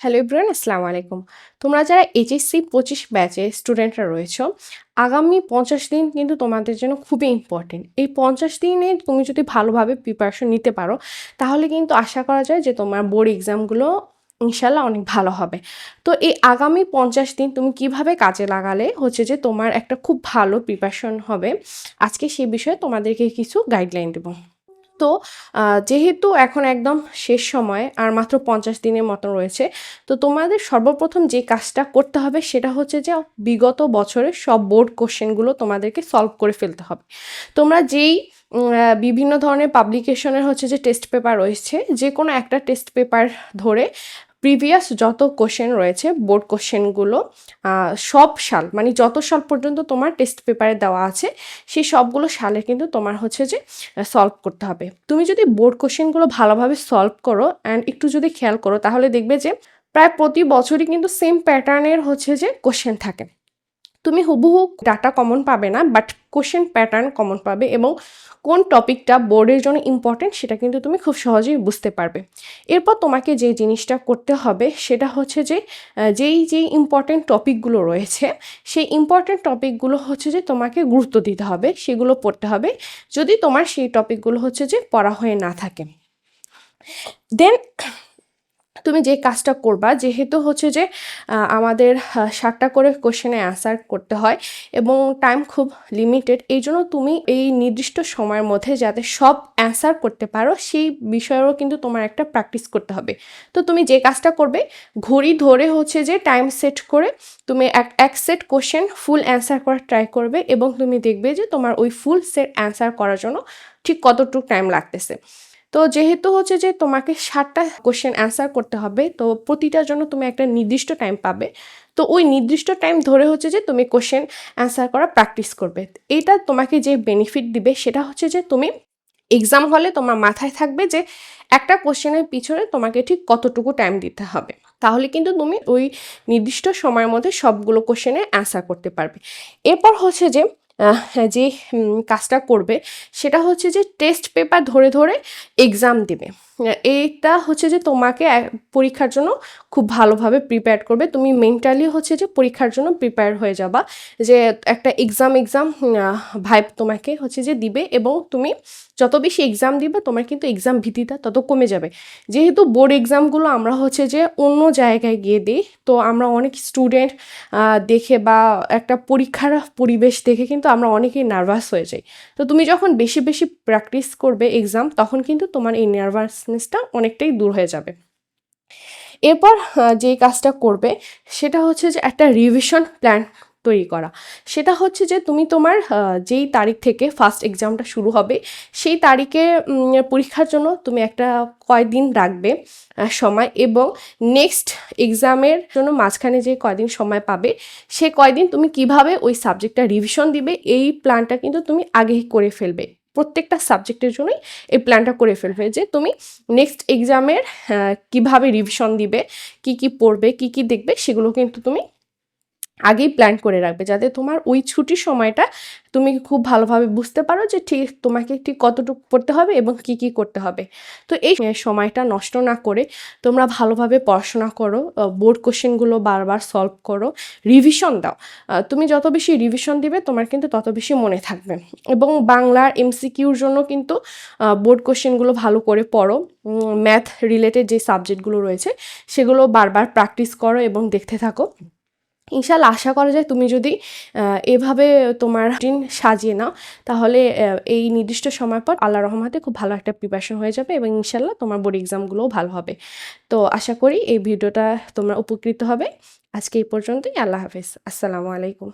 Hello Ibran আসসালামু আলাইকুম তোমরা যারা এইচএসসি পঁচিশ ব্যাচে স্টুডেন্টরা রয়েছো, আগামী পঞ্চাশ দিন কিন্তু তোমাদের জন্য খুবই ইম্পর্টেন্ট এই পঞ্চাশ দিনে তুমি যদি ভালোভাবে প্রিপারেশন নিতে পারো, তাহলে কিন্তু আশা করা যায় যে তোমার বোর্ড এক্সামগুলো ইনশাল্লাহ অনেক ভালো হবে। তো এই আগামী পঞ্চাশ দিন তুমি কীভাবে কাজে লাগালে হচ্ছে যে তোমার একটা খুব ভালো প্রিপারেশন হবে, আজকে সেই বিষয়ে তোমাদেরকে কিছু গাইডলাইন দেবো। তো যেহেতু এখন একদম শেষ সময় আর মাত্র পঞ্চাশ দিনের মতন রয়েছে, তো তোমাদের সর্বপ্রথম যে কাজটা করতে হবে সেটা হচ্ছে যে বিগত বছরের সব বোর্ড কোশ্চেনগুলো তোমাদেরকে সলভ করে ফেলতে হবে। তোমরা যেই বিভিন্ন ধরনের পাবলিকেশনের হচ্ছে যে টেস্ট পেপার রয়েছে যে কোনো একটা টেস্ট পেপার ধরে প্রিভিয়াস যত কোশ্চেন রয়েছে বোর্ড কোশ্চেনগুলো সব সাল মানে যত সাল পর্যন্ত তোমার টেস্ট পেপারে দেওয়া আছে, সেই সবগুলো সালে কিন্তু তোমার হচ্ছে যে সলভ করতে হবে। তুমি যদি বোর্ড কোশ্চেনগুলো ভালোভাবে সলভ করো অ্যান্ড একটু যদি খেয়াল করো, তাহলে দেখবে যে, প্রায় প্রতি বছরই কিন্তু সেম প্যাটার্নের হচ্ছে যে কোশ্চেন থাকে। তুমি হুবহু ডাটা কমন পাবে না বাট কোশ্চেন প্যাটার্ন কমন পাবে এবং কোন টপিকটা বোর্ডের জন্য ইম্পর্টেন্ট সেটা কিন্তু তুমি খুব সহজেই বুঝতে পারবে। এরপর তোমাকে যে জিনিসটা করতে হবে সেটা হচ্ছে যে যেই যেই ইম্পর্টেন্ট টপিকগুলো রয়েছে, সেই ইম্পর্টেন্ট টপিকগুলো হচ্ছে যে তোমাকে গুরুত্ব দিতে হবে, সেগুলো পড়তে হবে। যদি তোমার সেই টপিকগুলো হচ্ছে যে পড়া হয়ে না থাকে দেন তুমি যে কাজটা করবা, যেহেতু হচ্ছে যে আমাদের সাতটা করে কোশ্চেনে অ্যান্সার করতে হয় এবং টাইম খুব লিমিটেড এই জন্য তুমি এই নির্দিষ্ট সময়ের মধ্যে যাতে সব অ্যান্সার করতে পারো, সেই বিষয়েরও কিন্তু তোমার একটা প্র্যাকটিস করতে হবে। তো তুমি যে কাজটা করবে, ঘড়ি ধরে হচ্ছে যে টাইম সেট করে তুমি এক এক সেট কোশ্চেন ফুল অ্যান্সার করার ট্রাই করবে এবং তুমি দেখবে যে তোমার ওই ফুল সেট অ্যান্সার করার জন্য ঠিক কতটুকু টাইম লাগতেছে। তো যেহেতু হচ্ছে যে তোমাকে ষাটটা কোশ্চেন অ্যান্সার করতে হবে, তো প্রতিটার জন্য তুমি একটা নির্দিষ্ট টাইম পাবে। তো ওই নির্দিষ্ট টাইম ধরে হচ্ছে যে তুমি কোশ্চেন অ্যান্সার করা প্র্যাকটিস করবে। এটা তোমাকে যে বেনিফিট দিবে সেটা হচ্ছে যে তুমি এক্সাম হলে তোমার মাথায় থাকবে যে একটা কোশ্চেনের পিছনে তোমাকে ঠিক কতটুকু টাইম দিতে হবে। তাহলে কিন্তু তুমি ওই নির্দিষ্ট সময়ের মধ্যে সবগুলো কোশ্চেনে অ্যান্সার করতে পারবে। এরপর হচ্ছে যে যে কাজটা করবে সেটা হচ্ছে যে টেস্ট পেপার ধরে ধরে এক্সাম দেবে। এইটা হচ্ছে যে তোমাকে পরীক্ষার জন্য খুব ভালোভাবে প্রিপেয়ার করবে। তুমি মেন্টালি হচ্ছে যে পরীক্ষার জন্য প্রিপেয়ার হয়ে যাবা যে একটা এক্সাম এক্সাম ভাইব তোমাকে হচ্ছে যে দিবে এবং তুমি যত বেশি এক্সাম দিবে, তোমার কিন্তু এক্সাম ভীতিটা তত কমে যাবে। যেহেতু বোর্ড এক্সামগুলো আমরা হচ্ছে যে অন্য জায়গায় গিয়ে দিই, তো আমরা অনেক স্টুডেন্ট দেখে বা একটা পরীক্ষার পরিবেশ দেখে কিন্তু আমরা অনেকেই নার্ভাস হয়ে যাই। তো তুমি যখন বেশি বেশি প্র্যাকটিস করবে এক্সাম তখন কিন্তু তোমার এই নার্ভাসনেসটা অনেকটাই দূর হয়ে যাবে। এরপর যেই কাজটা করবে, সেটা হচ্ছে যে একটা রিভিশন প্ল্যান তৈরি করা। সেটা হচ্ছে যে তুমি তোমার যেই তারিখ থেকে ফার্স্ট এক্সামটা শুরু হবে, সেই তারিখে পরীক্ষার জন্য তুমি একটা কয়দিন রাখবে সময় এবং নেক্সট এক্সামের জন্য মাঝখানে যে কয়দিন সময় পাবে, সে কয়দিন তুমি কীভাবে ওই সাবজেক্টটা রিভিশন দিবে, এই প্ল্যানটা কিন্তু তুমি আগেই করে ফেলবে। প্রত্যেকটা সাবজেক্টের জন্যই এই প্ল্যানটা করে ফেলবে যে তুমি নেক্সট এক্সামের কীভাবে রিভিশন দিবে, কি কি পড়বে, কি কি দেখবে, সেগুলো কিন্তু তুমি আগেই প্ল্যান করে রাখবে যাতে তোমার ওই ছুটির সময়টা তুমি খুব ভালোভাবে বুঝতে পারো যে ঠিক তোমাকে ঠিক কতটুকু পড়তে হবে এবং কি কি করতে হবে। তো এই সময়টা নষ্ট না করে তোমরা ভালোভাবে পড়াশোনা করো বোর্ড কোশ্চেনগুলো বারবার সলভ করো রিভিশন দাও। তুমি যত বেশি রিভিশন দিবে তোমার কিন্তু তত বেশি মনে থাকবে। এবং বাংলার এমসিকিউর জন্য কিন্তু বোর্ড কোশ্চেনগুলো ভালো করে পড়ো। ম্যাথ রিলেটেড যে সাবজেক্টগুলো রয়েছে সেগুলো বারবার প্র্যাকটিস করো এবং দেখতে থাকো। ইনশাল্লাহ আশা করা যায় তুমি যদি এভাবে তোমার দিন সাজিয়ে নাও, তাহলে এই নির্দিষ্ট সময় পর আল্লাহ রহমাতে খুব ভালো একটা প্রিপারেশন হয়ে যাবে এবং ইনশাল্লাহ তোমার বোর্ড এক্সামগুলোও ভালো হবে। তো আশা করি এই ভিডিওটা তোমরা উপকৃত হবে। আজকে এই পর্যন্তই, আল্লাহ হাফেজ। আসসালামু আলাইকুম।